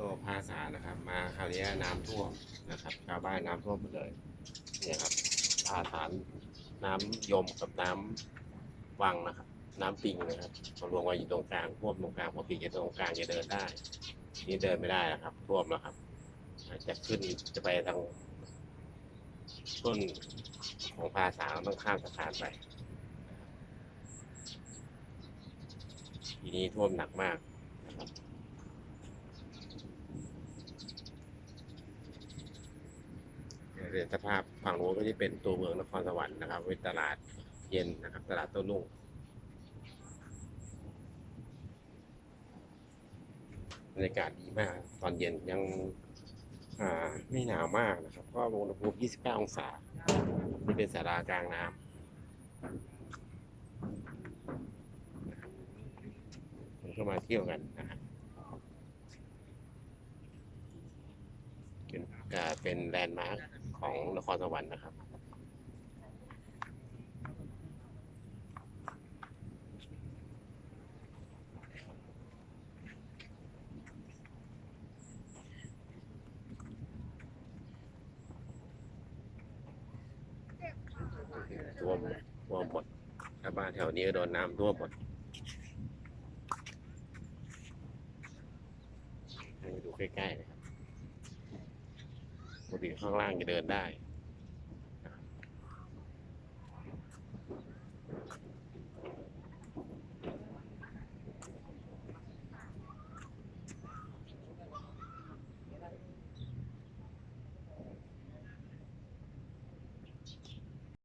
ก็ภาษานะครับ มาคราวนี้น้ำท่วมนะครับ ชาวบ้านน้ำท่วมหมดเลยเนี่ยครับภาษานน้ำยมกับน้ำวังนะครับ น้ำปิงนะครับมารวมกันอยู่ตรงกลางท่วมตรงกลางปกติจะตรงกลางจะเดินได้ นี่เดินไม่ได้นะครับ ท่วมแล้วครับจจะขึ้นจะไปทางต้นของภาษาต้องข้ามสะพานไปทีนี้ท่วมหนักมากนะครับ เรียนสภาพฝั่งโน้นก็จะเป็นตัวเมืองนครสวรรค์นะครับเป็นตลาดเย็นนะครับ ตลาดโต้รุ่งบรรยากาศดีมาก ตอนเย็นยังไม่หนาวมากนะครับ ก็อุณหภูมิ 29 องศานี่เป็นศาลากลางน้ำคนก็มาเที่ยวกันนะครับเป็นอ่าเป็นแลนด์มาร์ค ของนครสวรรค์นะครับ ท่วมท่วมหมดชาวบ้านแถวนี้โดนน้ำท่วมหมดให้ดูใกล้ๆนะครับ ติข้างล่างจะเดินได้